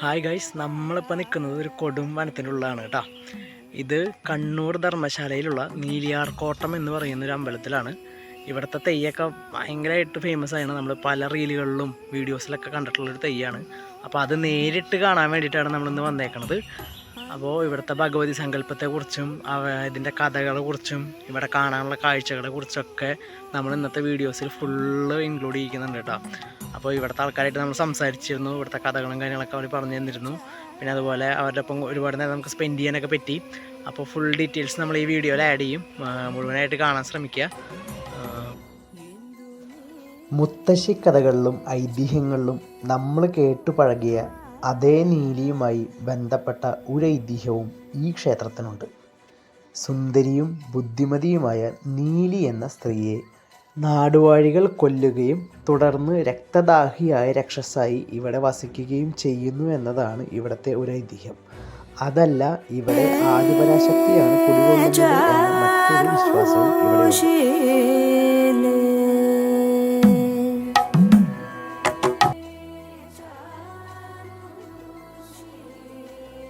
Hi guys നമ്മളിപ്പോൾ നിൽക്കുന്നത് ഒരു കൊടും വനത്തിനുള്ളതാണ് കേട്ടോ. ഇത് കണ്ണൂർ ധർമ്മശാലയിലുള്ള നീലിയാർക്കോട്ടം എന്ന് പറയുന്ന ഒരു അമ്പലത്തിലാണ്. ഇവിടുത്തെ തെയ്യൊക്കെ ഭയങ്കരമായിട്ട് ഫേമസ് ആണ്. നമ്മൾ പല റീലുകളിലും വീഡിയോസിലൊക്കെ കണ്ടിട്ടുള്ളൊരു തെയ്യാണ്. അപ്പോൾ അത് നേരിട്ട് കാണാൻ വേണ്ടിയിട്ടാണ് നമ്മളിന്ന് വന്നേക്കണത്. അപ്പോൾ ഇവിടുത്തെ ഭഗവതി സങ്കല്പത്തെക്കുറിച്ചും ഇതിന്റെ കഥകളെ കുറിച്ചും ഇവിടെ കാണാനുള്ള കാഴ്ചകളെ കുറിച്ചൊക്കെ നമ്മൾ ഇന്നത്തെ വീഡിയോസിൽ ഫുള്ള് ഇൻക്ലൂഡ് ചെയ്യിക്കുന്നുണ്ട് കേട്ടോ. അപ്പോൾ ഇവിടുത്തെ ആൾക്കാരായിട്ട് നമ്മൾ സംസാരിച്ചിരുന്നു ഇവിടുത്തെ കഥകളും കാര്യങ്ങളൊക്കെ അവർ പറഞ്ഞു തന്നിരുന്നു. പിന്നെ അതുപോലെ അവരുടെ ഒപ്പം ഒരുപാട് നേരം നമുക്ക് സ്പെൻഡ് ചെയ്യാനൊക്കെ പറ്റി. അപ്പോൾ ഫുൾ ഡീറ്റെയിൽസ് നമ്മൾ ഈ വീഡിയോയിൽ ആഡ് ചെയ്യും. മുഴുവനായിട്ട് കാണാൻ ശ്രമിക്കുക. മുത്തശ്ശി കഥകളിലും ഐതിഹ്യങ്ങളിലും നമ്മൾ കേട്ടു പഴകിയ അതേ നീലിയുമായി ബന്ധപ്പെട്ട ഒരു ഐതിഹ്യവും ഈ ക്ഷേത്രത്തിനുണ്ട്. സുന്ദരിയും ബുദ്ധിമതിയുമായ നീലി എന്ന സ്ത്രീയെ നാടുവാഴികൾ കൊല്ലുകയും തുടർന്ന് രക്തദാഹിയായ രക്ഷസായി ഇവിടെ വസിക്കുകയും ചെയ്യുന്നു എന്നതാണ് ഇവിടുത്തെ ഒരു ഐതിഹ്യം അതല്ല ഇവിടെ ആദിപരാശക്തിയാണ് കുടികൊള്ളുന്നത് എന്ന മറ്റൊരു വിശ്വാസവും ഇവിടെയുണ്ട്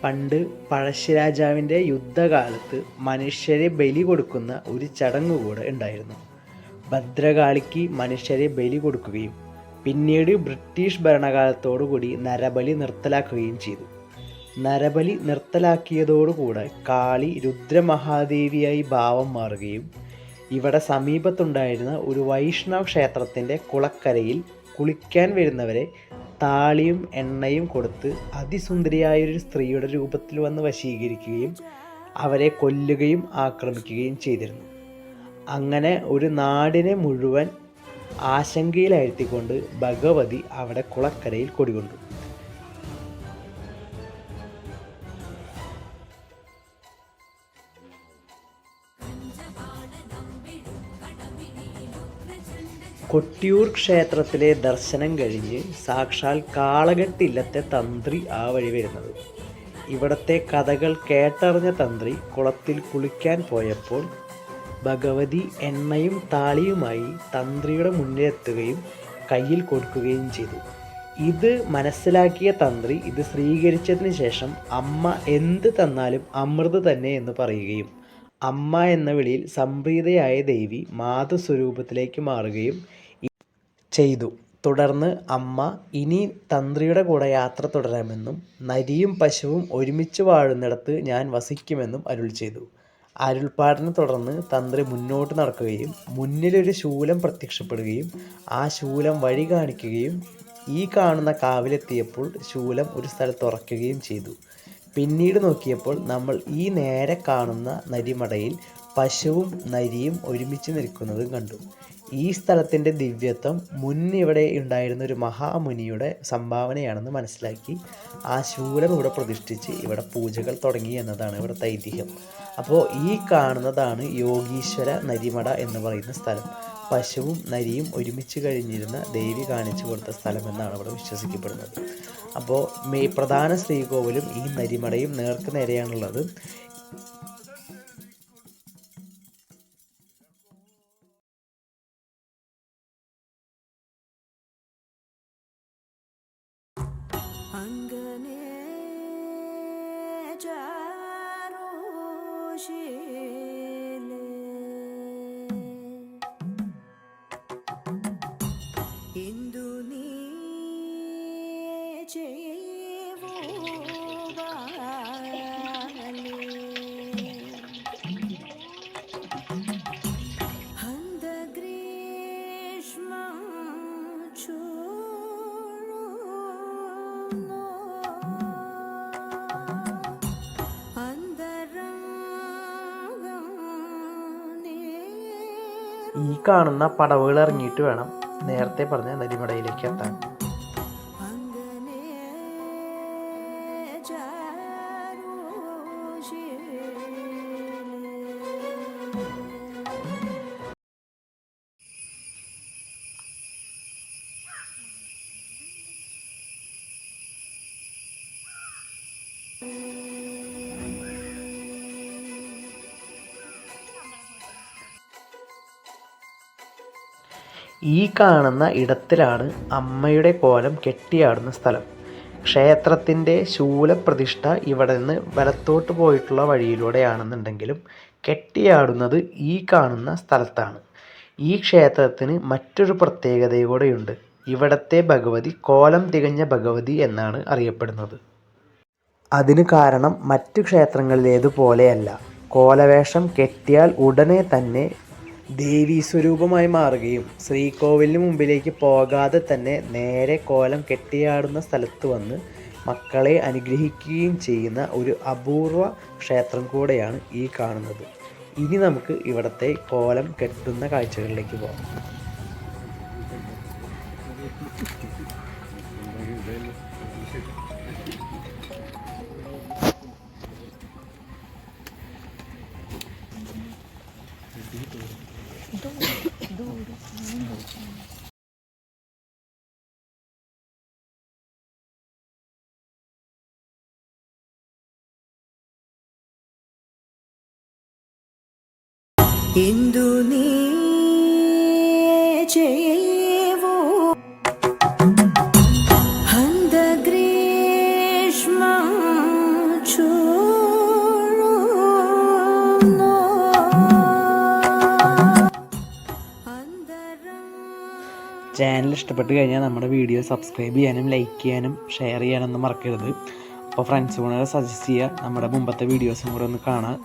പണ്ട് പഴശ്ശിരാജാവിന്റെ യുദ്ധകാലത്ത് മനുഷ്യരെ ബലി കൊടുക്കുന്ന ഒരു ചടങ്ങ് കൂടെ ഉണ്ടായിരുന്നു. ഭദ്രകാളിക്ക് മനുഷ്യരെ ബലി കൊടുക്കുകയും പിന്നീട് ബ്രിട്ടീഷ് ഭരണകാലത്തോടുകൂടി നരബലി നിർത്തലാക്കുകയും ചെയ്തു. നരബലി നിർത്തലാക്കിയതോടുകൂടെ കാളി രുദ്രമഹാദേവിയായി ഭാവം മാറുകയും ഇവിടെ സമീപത്തുണ്ടായിരുന്ന ഒരു വൈഷ്ണവ ക്ഷേത്രത്തിന്റെ കുളക്കരയിൽ കുളിക്കാൻ വരുന്നവരെ താളിയും എണ്ണയും കൊടുത്ത് അതിസുന്ദരിയായ ഒരു സ്ത്രീയുടെ രൂപത്തിൽ വന്ന് വശീകരിക്കുകയും അവരെ കൊല്ലുകയും ആക്രമിക്കുകയും ചെയ്തിരുന്നു. അങ്ങനെ ഒരു നാടിനെ മുഴുവൻ ആശങ്കയിലാഴ്ത്തിക്കൊണ്ട് ഭഗവതി അവിടെ കുളക്കരയിൽ കൊടികൊണ്ടു. കൊട്ടിയൂർ ക്ഷേത്രത്തിലെ ദർശനം കഴിഞ്ഞ് സാക്ഷാൽ കാളകെട്ടില്ലത്തെ തന്ത്രി ആ വഴി വരുന്നത്. ഇവിടത്തെ കഥകൾ കേട്ടറിഞ്ഞ തന്ത്രി കുളത്തിൽ കുളിക്കാൻ പോയപ്പോൾ ഭഗവതി എണ്ണയും താളിയുമായി തന്ത്രിയുടെ മുന്നിലെത്തുകയും കയ്യിൽ കൊടുക്കുകയും ചെയ്തു. ഇത് മനസ്സിലാക്കിയ തന്ത്രി ഇത് സ്വീകരിച്ചതിന് ശേഷം അമ്മ എന്ത് തന്നാലും അമൃത് തന്നെ എന്ന് പറയുകയും അമ്മ എന്ന വിളിയിൽ സംപ്രീതയായ ദേവി മാതൃസ്വരൂപത്തിലേക്ക് മാറുകയും ചെയ്തു. തുടർന്ന് അമ്മ ഇനി തന്ത്രിയുടെ കൂടെ യാത്ര തുടരാമെന്നും നരിയും പശുവും ഒരുമിച്ച് വാഴുന്നിടത്ത് ഞാൻ വസിക്കുമെന്നും അരുൾ ചെയ്തു. അരുൾപ്പാടിനെ തുടർന്ന് തന്ത്രി മുന്നോട്ട് നടക്കുകയും മുന്നിലൊരു ശൂലം പ്രത്യക്ഷപ്പെടുകയും ആ ശൂലം വഴി കാണിക്കുകയും ഈ കാണുന്ന കാവിലെത്തിയപ്പോൾ ശൂലം ഒരു സ്ഥലത്ത് ഉറക്കുകയും ചെയ്തു. പിന്നീട് നോക്കിയപ്പോൾ നമ്മൾ ഈ നേരെ കാണുന്ന നരിമടയിൽ പശുവും നരിയും ഒരുമിച്ച് നിൽക്കുന്നതും കണ്ടു. ഈ സ്ഥലത്തിന്റെ ദിവ്യത്വം മുന്നിവിടെ ഉണ്ടായിരുന്ന ഒരു മഹാമുനിയുടെ സംഭാവനയാണെന്ന് മനസ്സിലാക്കി ആ ശൂലം ഇവിടെ പ്രതിഷ്ഠിച്ച് ഇവിടെ പൂജകൾ തുടങ്ങി എന്നതാണ് ഇവിടുത്തെ ഐതിഹ്യം. അപ്പോൾ ഈ കാണുന്നതാണ് യോഗീശ്വര നരിമട എന്ന് പറയുന്ന സ്ഥലം. പശുവും നരിയും ഒരുമിച്ച് കഴിഞ്ഞിരുന്ന ദേവി കാണിച്ചു കൊടുത്ത സ്ഥലമെന്നാണ് ഇവിടെ വിശ്വസിക്കപ്പെടുന്നത്. അപ്പോൾ മെയ് പ്രധാന ശ്രീകോവിലും ഈ നരിമടയും നേർക്ക് നേരെയാണുള്ളത്. ఇందు నీ చేయవో ഈ കാണുന്ന പടവുകൾ ഇറങ്ങിയിട്ട് വേണം. നേരത്തെ പറഞ്ഞ നരിമടയിലേക്ക് എത്താൻ. Thank ചാരോശീലേ ഈ കാണുന്ന ഇടത്തിലാണ് അമ്മയുടെ കോലം കെട്ടിയാടുന്ന സ്ഥലം. ക്ഷേത്രത്തിന്റെ ശൂലപ്രതിഷ്ഠ ഇവിടെ നിന്ന് വലത്തോട്ട് പോയിട്ടുള്ള വഴിയിലൂടെയാണെന്നുണ്ടെങ്കിലും കെട്ടിയാടുന്നത് ഈ കാണുന്ന സ്ഥലത്താണ്. ഈ ക്ഷേത്രത്തിന് മറ്റൊരു പ്രത്യേകതയോടെയുണ്ട്. ഇവിടത്തെ ഭഗവതി കോലം തികഞ്ഞ ഭഗവതി എന്നാണ് അറിയപ്പെടുന്നത്. അതിന് കാരണം മറ്റു ക്ഷേത്രങ്ങളിലേതുപോലെയല്ല. കോലവേഷം കെട്ടിയാൽ ഉടനെ തന്നെ ദേവീ സ്വരൂപമായി മാറുകയും ശ്രീകോവിലിന് മുമ്പിലേക്ക് പോകാതെ തന്നെ നേരെ കോലം കെട്ടിയാടുന്ന സ്ഥലത്ത് വന്ന് മക്കളെ അനുഗ്രഹിക്കുകയും ചെയ്യുന്ന ഒരു അപൂർവ ക്ഷേത്രം കൂടെയാണ് ഈ കാണുന്നത്. ഇനി നമുക്ക് ഇവിടുത്തെ കോലം കെട്ടുന്ന കാഴ്ചകളിലേക്ക് പോകാം. 인도네의 죄 ചാനൽ ഇഷ്ടപ്പെട്ട് കഴിഞ്ഞാൽ നമ്മുടെ വീഡിയോ സബ്സ്ക്രൈബ് ചെയ്യാനും ലൈക്ക് ചെയ്യാനും ഷെയർ ചെയ്യാനൊന്നും മറക്കരുത്. അപ്പോൾ ഫ്രണ്ട്സുകളെ സജസ്റ്റ് ചെയ്യുക നമ്മുടെ മുമ്പത്തെ വീഡിയോസും കൂടെ ഒന്ന് കാണാം.